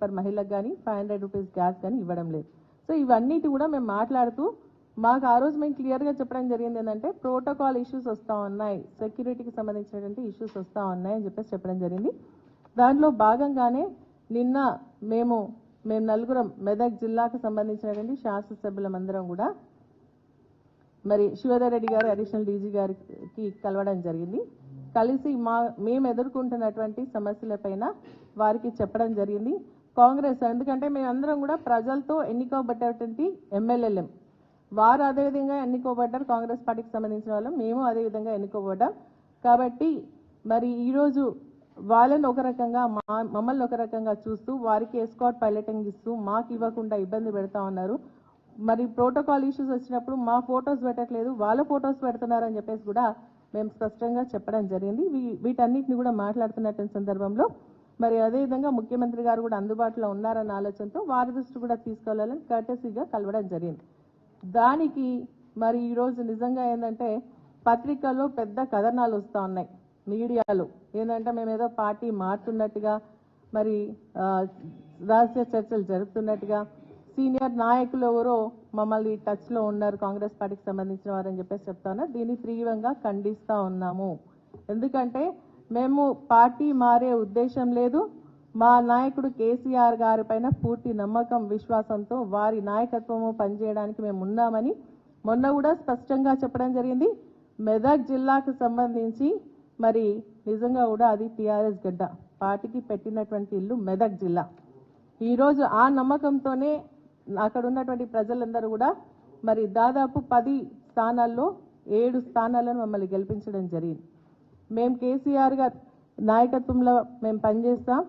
Per మహిళకు కానీ five hundred rupees gas కానీ ఇవ్వడం లేదు. సో ఇవన్నిటి కూడా మేము మాట్లాడుతూ మాకు ఆ రోజు మేము క్లియర్గా చెప్పడం జరిగింది ఏంటంటే ప్రోటోకాల్ ఇష్యూస్ వస్తూ ఉన్నాయి. సెక్యూరిటీకి సంబంధించినటువంటి ఇష్యూస్ వస్తూ ఉన్నాయి అని చెప్పేసి చెప్పడం జరిగింది. దాంట్లో భాగంగానే నిన్న మేము మేము నలుగురం మెదక్ జిల్లాకు సంబంధించినటువంటి శాసనసభ్యులమందరం కూడా మరి శివధర్ రెడ్డి గారు అడిషనల్ డీజీ గారికి కలవడం జరిగింది. కలిసి మా మేము ఎదుర్కొంటున్నటువంటి సమస్యలపైన వారికి చెప్పడం జరిగింది. కాంగ్రెస్. ఎందుకంటే మేమందరం కూడా ప్రజలతో ఎన్నుకోబడ్డటువంటి ఎమ్మెల్యేలం. వారు అదేవిధంగా ఎన్నుకోబడ్డారు కాంగ్రెస్ పార్టీకి సంబంధించిన వాళ్ళు. మేము అదేవిధంగా ఎన్నుకోబడ్డాం. కాబట్టి మరి ఈరోజు వాళ్ళని ఒక రకంగా మా మమ్మల్ని ఒక రకంగా చూస్తూ వారికి ఎస్కాట్ పైలటింగ్ ఇస్తూ మాకు ఇవ్వకుండా ఇబ్బంది పెడతా ఉన్నారు. మరి ప్రోటోకాల్ ఇష్యూస్ వచ్చినప్పుడు మా ఫొటోస్ పెట్టట్లేదు వాళ్ళ ఫొటోస్ పెడుతున్నారని చెప్పేసి కూడా మేము స్పష్టంగా చెప్పడం జరిగింది. వీ- వీటన్నిటిని కూడా మాట్లాడుతున్నటువంటి సందర్భంలో మరి అదేవిధంగా ముఖ్యమంత్రి గారు కూడా అందుబాటులో ఉన్నారన్న ఆలోచనతో వారి దృష్టి కూడా తీసుకెళ్ళాలని కర్టసీగా కలవడం జరిగింది. దానికి మరి ఈరోజు నిజంగా ఏంటంటే పత్రికల్లో పెద్ద కథనాలు వస్తూ ఉన్నాయి. మీడియాలో ఏంటంటే మేము ఏదో పార్టీ మారుతున్నట్టుగా మరి రహస్య చర్చలు జరుపుతున్నట్టుగా సీనియర్ నాయకులు ఎవరో మమ్మల్ని టచ్లో ఉన్నారు కాంగ్రెస్ పార్టీకి సంబంధించిన వారని చెప్పేసి చెప్తాను దీన్ని తీవ్రంగా ఖండిస్తా ఉన్నాము. ఎందుకంటే మేము పార్టీ మారే ఉద్దేశం లేదు. మా నాయకుడు కేసీఆర్ గారి పైన పూర్తి నమ్మకం విశ్వాసంతో వారి నాయకత్వము పనిచేయడానికి మేము ఉన్నామని మొన్న కూడా స్పష్టంగా చెప్పడం జరిగింది. మెదక్ జిల్లాకు సంబంధించి మరి నిజంగా కూడా అది టీఆర్ఎస్ గడ్డ. పార్టీకి పెట్టినటువంటి ఇల్లు మెదక్ జిల్లా. ఈరోజు ఆ నమ్మకంతోనే అక్కడ ఉన్నటువంటి ప్రజలందరూ కూడా మరి దాదాపు పది స్థానాల్లో ఏడు స్థానాలను మమ్మల్ని గెలిపించడం జరిగింది. మేము కేసీఆర్ గారు నాయకత్వంలో మేము పనిచేస్తాం.